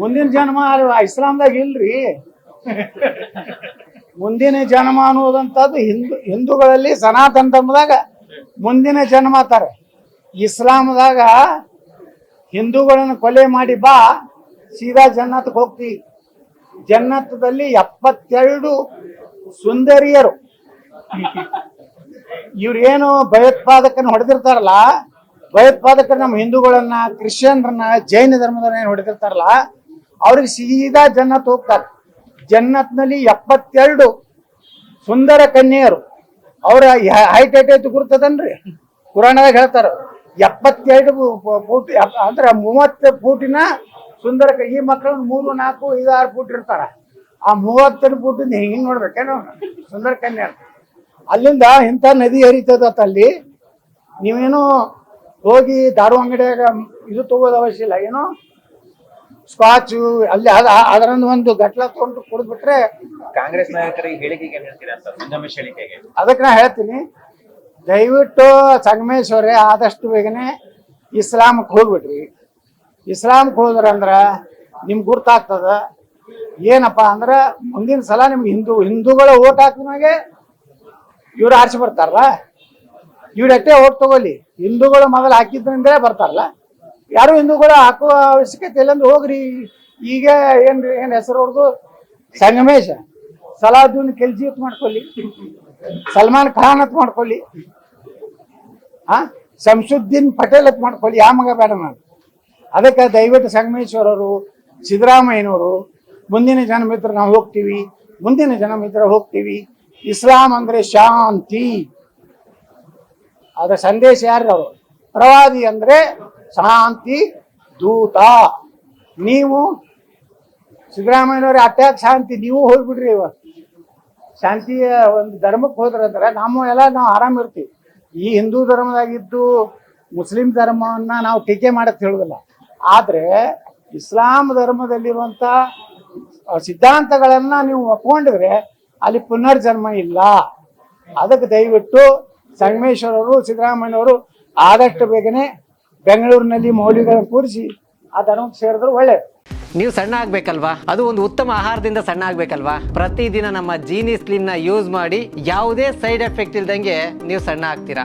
ಮುಂದಿನ ಜನ್ಮ ಇಸ್ಲಾಂದಾಗ ಇಲ್ರಿ. ಮುಂದಿನ ಜನ್ಮ ಅನ್ನೋದಂಥದ್ದು ಹಿಂದೂ, ಹಿಂದೂಗಳಲ್ಲಿ ಸನಾತನ ಧರ್ಮದಾಗ ಮುಂದಿನ ಜನ್ಮ ಅಂತಾರೆ. ಇಸ್ಲಾಮದಾಗ ಹಿಂದೂಗಳನ್ನು ಕೊಲೆ ಮಾಡಿ ಬಾ, ಸೀದಾ ಜನ್ನತ್ಗೆ ಹೋಗ್ತಿ. ಜನ್ನತ್ತದಲ್ಲಿ ಎಪ್ಪತ್ತೆರಡು ಸುಂದರಿಯರು. ಇವ್ರೇನು ಭಯೋತ್ಪಾದಕನ ಹೊಡೆದಿರ್ತಾರಲ್ಲ ಭಯೋತ್ಪಾದಕರು ನಮ್ಮ ಹಿಂದೂಗಳನ್ನ, ಕ್ರಿಶ್ಚಿಯನ್ರನ್ನ, ಜೈನ ಧರ್ಮದವ್ರನ್ನ ಹೊಡೆದಿರ್ತಾರಲ್ಲ, ಅವ್ರಿಗೆ ಸೀದಾ ಜನ್ನತ್ ಹೋಗ್ತಾರೆ. ಜನ್ನತ್ನಲ್ಲಿ ಎಪ್ಪತ್ತೆರಡು ಸುಂದರ ಕನ್ಯೆಯರು. ಅವರ ಹೈಟ್ ಐಟ್ ಗುರ್ತದನ್ರಿ? ಪುರಾಣದಾಗ ಹೇಳ್ತಾರ. ಎಪ್ಪತ್ತೆರಡು ಫೂಟ್ ಅಂದ್ರೆ ಮೂವತ್ತು ಫೂಟಿನ ಸುಂದರ ಈ ಮಕ್ಕಳು ಮೂರು, ನಾಲ್ಕು, ಐದು, ಆರು ಫೂಟ್ ಇರ್ತಾರ. ಆ ಮೂವತ್ತೆರಡು ಫೂಟಿಂದ ಹಿಂಗೆ ನೋಡ್ಬೇಕೇನೋ ಸುಂದರ ಕನ್ಯೆ ಅಲ್ಲಿಂದ ಇಂಥ ನದಿ ಹರಿತದತ್ತ ಅಲ್ಲಿ ನೀವೇನು ಹೋಗಿ ದಾರು ಅಂಗಡಿಯಾಗ ಇದು ತಗೋದ ಅವಶ್ಯ ಇಲ್ಲ. ಏನೋ ಸ್ಕಾಚು ಅಲ್ಲಿ ಅದ ಅದರೊಂದು ಒಂದು ಗಟ್ಲ ತಗೊಂಡು ಕುಡಿದ್ಬಿಟ್ರೆ ಕಾಂಗ್ರೆಸ್ ನಾಯಕರ ಈ ಹೇಳಿಕೆಗೆ ಏನ್ ಹೇಳ್ತೀರಾ ಅಂತ ಸಂಗಮೇಶ್ ಹೇಳಿಕೆಗೆ? ಅದಕ್ಕೆ ನಾ ಹೇಳ್ತೀನಿ ದಯವಿಟ್ಟು ಸಂಗಮೇಶ್ವರೇ ಆದಷ್ಟು ಬೇಗನೆ ಇಸ್ಲಾಮಕ್ಕೆ ಹೋಗ್ಬಿಡ್ರಿ. ಇಸ್ಲಾಮಕ್ಕೆ ಹೋದ್ರಂದ್ರ ನಿಮ್ಗೆ ಗುರ್ತಾಗ್ತದ. ಏನಪ್ಪ ಅಂದ್ರೆ ಮುಂದಿನ ಸಲ ನಿಮ್ಗೆ ಹಿಂದೂ ಹಿಂದೂಗಳ ಓಟ್ ಹಾಕಿದ್ಮಾಗೆ ಇವ್ರು ಆರಿಸಿ ಬರ್ತಾರಲ್ಲ. ಇವ್ರು ಎಟ್ಟೆ ಹೋಗಿ ತಗೊಳ್ಳಿ. ಹಿಂದೂಗಳು ಮೊದಲು ಹಾಕಿದ್ರಿಂದಲೇ ಬರ್ತಾರಲ್ಲ. ಯಾರು ಹಿಂದೂಗಳು ಹಾಕುವ ಅವಶ್ಯಕತೆ ಇಲ್ಲಂದ್ರೆ ಹೋಗ್ರಿ. ಈಗ ಏನ್ರಿ, ಏನ್ ಹೆಸರು ಹೊಡೆದು ಸಂಗಮೇಶ. ಸಲಾದುನ್ ಕೆಲ್ಜಿ ಅಂತ ಮಾಡ್ಕೊಳ್ಳಿ. ಸಲ್ಮಾನ್ ಖಾನ್ ಅಂತ ಮಾಡ್ಕೊಳ್ಳಿ. ಆ ಶಂಸುದ್ದೀನ್ ಪಟೇಲ್ ಅಂತ ಮಾಡ್ಕೊಳ್ಳಿ. ಯಾವ ಮಗ ಬೇಡ ನಾನು. ಅದಕ್ಕೆ ದಯವಿಟ್ಟು ಸಂಗಮೇಶ್ವರರು ಸಿದ್ದರಾಮಯ್ಯನವರು, ಮುಂದಿನ ಜನ್ಮಿತ್ರ ನಾವು ಹೋಗ್ತೀವಿ. ಮುಂದಿನ ಜನ ಮಿತ್ರ ಹೋಗ್ತೀವಿ. ಇಸ್ಲಾಂ ಅಂದ್ರೆ ಶಾಂತಿ. ಅದ ಸಂದೇಶ ಯಾರು ಪ್ರವಾದಿ ಅಂದ್ರೆ ಶಾಂತಿ, ದೂತ. ನೀವು ಸಿದ್ದರಾಮಯ್ಯನವ್ರ ಅಟ್ಯಾಕ್ ಶಾಂತಿ, ನೀವು ಹೋಗ್ಬಿಡ್ರಿ ಇವತ್ತು ಶಾಂತಿಯ ಒಂದು ಧರ್ಮಕ್ಕೆ ಹೋದ್ರಂದ್ರೆ ನಮ್ಮ ಎಲ್ಲ ನಾವು ಆರಾಮ್ ಇರ್ತೀವಿ. ಈ ಹಿಂದೂ ಧರ್ಮದಾಗಿದ್ದು ಮುಸ್ಲಿಂ ಧರ್ಮವನ್ನ ನಾವು ಟೀಕೆ ಮಾಡಕ್ ಹೇಳುದಿಲ್ಲ. ಆದ್ರೆ ಇಸ್ಲಾಂ ಧರ್ಮದಲ್ಲಿರುವಂತ ಸಿದ್ಧಾಂತಗಳನ್ನ ನೀವು ಒಪ್ಕೊಂಡಿದ್ರೆ ಅಲ್ಲಿ ಪುನರ್ಜನ್ಮ ಇಲ್ಲ. ಅದಕ್ಕೆ ದಯವಿಟ್ಟು ಸಂಗಮೇಶ್ವರ್ ಅವರು ಸಿದ್ದರಾಮಯ್ಯನವರು ಆದಷ್ಟು ಬೇಗನೆ ಬೆಂಗಳೂರಿನಲ್ಲಿ ಮೌಲ್ಯಗಳನ್ನು ಕೂರಿಸಿ ಆ ಧರ್ಮಕ್ಕೆ ಸೇರಿದ್ರೆ ಒಳ್ಳೇದು ನೀವು ಸಣ್ಣ ಆಗ್ಬೇಕಲ್ವಾ? ಅದು ಒಂದು ಉತ್ತಮ ಆಹಾರದಿಂದ ಸಣ್ಣ ಆಗ್ಬೇಕಲ್ವಾ? ಪ್ರತಿದಿನ ನಮ್ಮ ಜೀನಿ ಸ್ಲಿಮ್ನ ಯೂಸ್ ಮಾಡಿ ಯಾವುದೇ ಸೈಡ್ ಎಫೆಕ್ಟ್ ಇಲ್ದಂಗೆ ನೀವು ಸಣ್ಣ ಆಗ್ತೀರಾ?